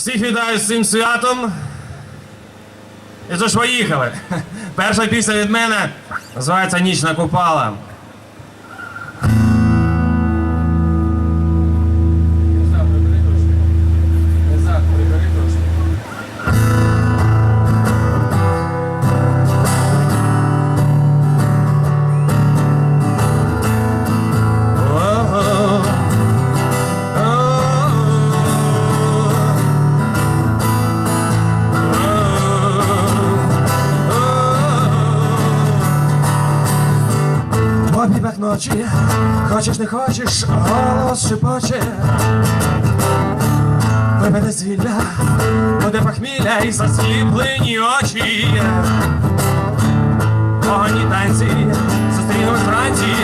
Всіх вітаю з цим святом. І то ж поїхали. Перша пісня від мене називається Нічна накупала. В обіймах ночі, хочеш не хочеш, голос шепоче. Випаде звілля, буде похмілля і засліплені очі. Погані танці, зустрінуть вранці,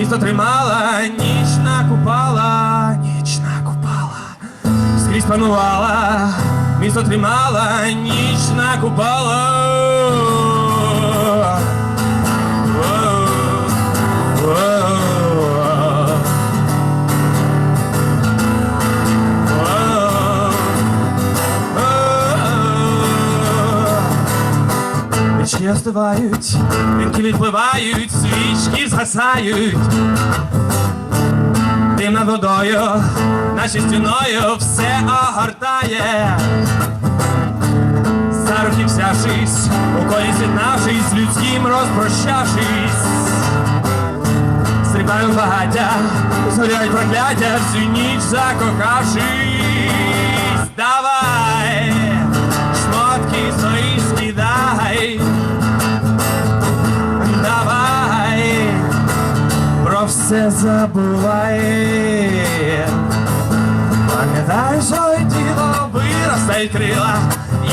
місто тримала, ніч накупала, ніч накупала. Скрізь панувала, місто тримала, ніч накупала. Остивають, ринки відпливають, свічки згасають. Дим над водою, наші стіною все огортає. За руки взявшись, у колі з'єднавшись, людським розпрощавшись. Стрибають багаття, згоряють прокляття, всю ніч закохавшись. Давай, все забувай. Пам'ятай, що й тіло виростають крила.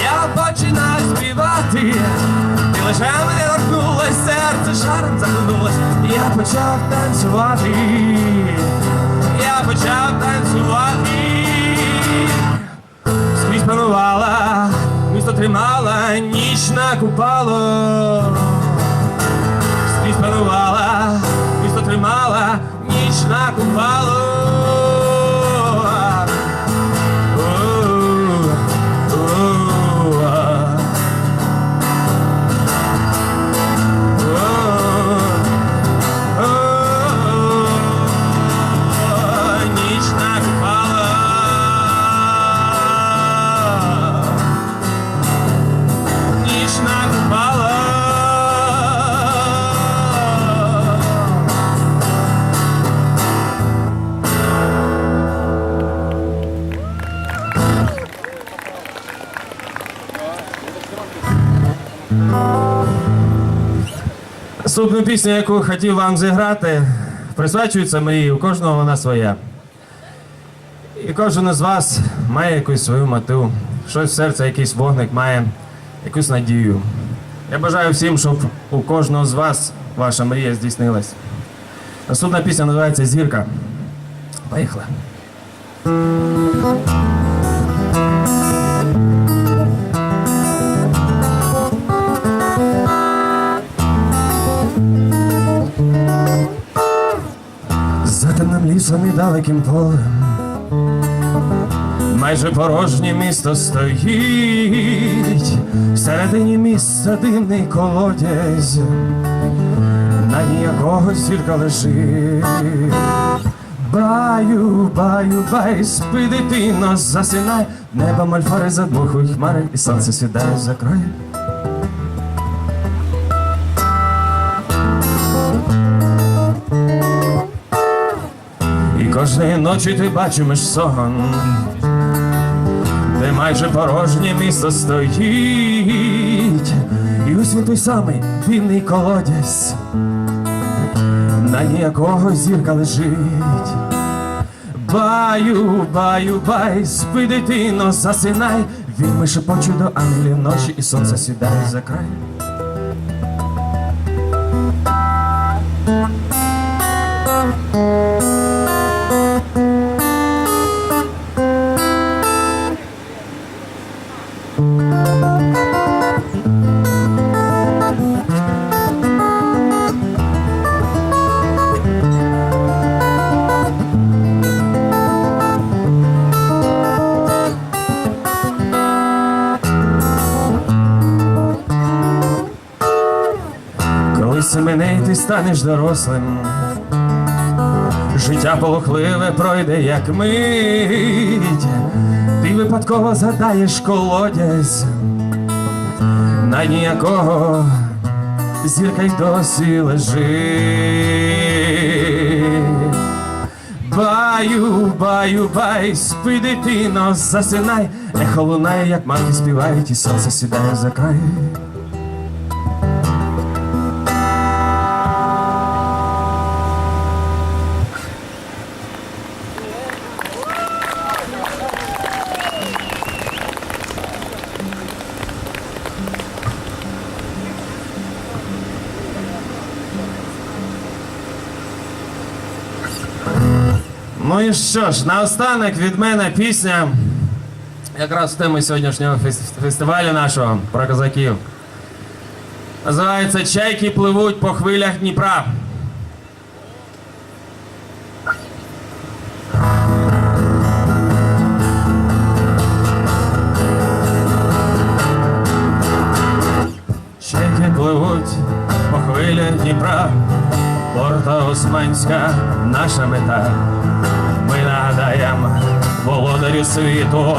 Я починаю співати. Ти лише мене торкнулась, серце шаром захлинулось. Я почав танцювати. Я почав танцювати. Скрізь панувала, місто тримала, ніч накупало. Наступну пісню, яку хотів вам зіграти, присвячується мрії, у кожного вона своя. І кожен із вас має якусь свою мету, щось в серці, якийсь вогник має, якусь надію. Я бажаю всім, щоб у кожного з вас ваша мрія здійснилась. Наступна пісня називається Зірка. Поїхали. Далеким полем. Майже порожнє місто стоїть, всередині міста дивний колодязь, на дні якого зірка лежить. Баю, баю, бай, спи, дитино, засинай, небо мальфари задмухують хмари, і сонце сідає за кожної ночі ти бачимеш сон, де майже порожнє місто стоїть, і ось він той самий вільний колодязь, на ніякого зірка лежить. Баю, баю, бай, спи, дитино, засинай, він шепочу до ангелів ночі, і сонце сідає за край. Коли семеней ти станеш дорослим, життя полохливе пройде, як мить, випадково згадаєш колодязь, на ніякого зірка й досі лежить. Баю, баю, бай, спи, дитино, засинай, ехо лунає, як мати співають, і сонце сідає за край. Ну і що ж, наостанок від мене пісня, якраз в тему сьогоднішнього фестивалю нашого про козаків. Називається Чайки пливуть по хвилях Дніпра. Чайки пливуть по хвилях Дніпра, порта Османська наша мета. Ми нагадаємо володарю світу,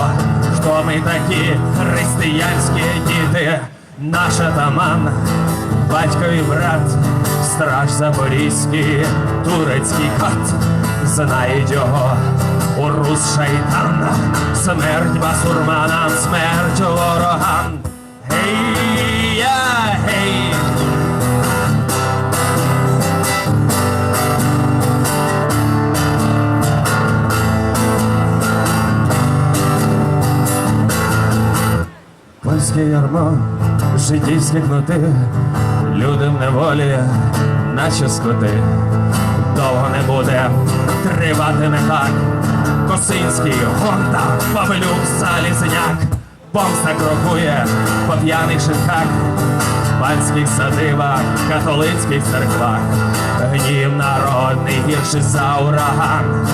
хто ми такі християнські діти, наш атаман, батько і брат, страж Запорізький, турецький кат, знають його урус шайтан, смерть басурманам, смерть ворогам. Гей, я, Польське ярмо, жидівські кнути, люди в неволі, наче скоти. Довго не буде, триватиме так. Косинський, Гонта, Павелюк, Залізняк, помста крокує по п'яних шинках, панських садибах, католицьких церквах, гнів народний гірший за ураган,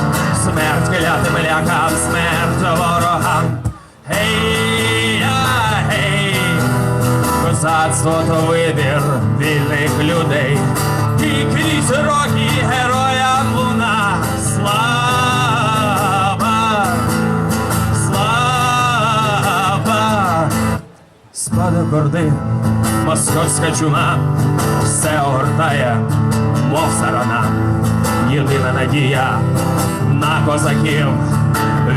смерть клятим лякам, смерть ворогам. Гей, козацтво то вибір вільних людей. І крізь роки героям луна слава, слава. Спада корди, московська чума, все огортає, мов сарана. Єдина надія на козаків,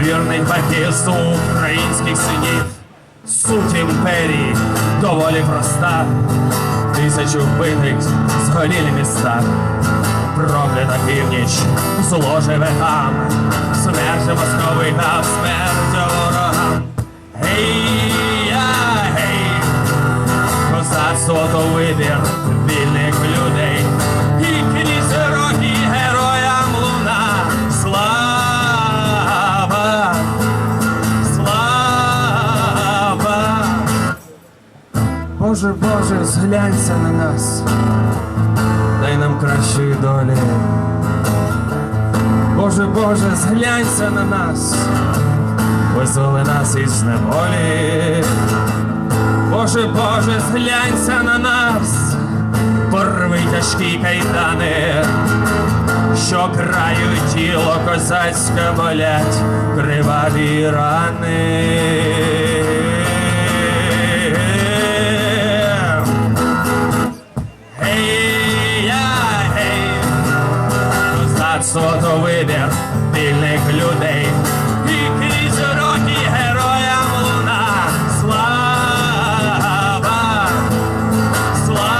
вірних батьків українських синів. Суть імперії. Доволі проста, тисячу вбитих згорілі міста. Проклята північ, зло живе там, смерть московитам, смерть ворогам. Гей, я, гей, козацтво то вибір Боже, Боже, зглянься на нас, дай нам кращої долі. Боже, Боже, зглянься на нас, визволи нас із неволі. Боже, Боже, зглянься на нас, порви тяжкі кайдани, що краю тіло козацьке болять, криваві рани. свого вибір вільних людей. І крізь героям луна слава, слава,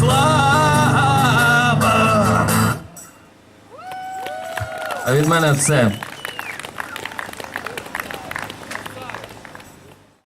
слава. А від мене це.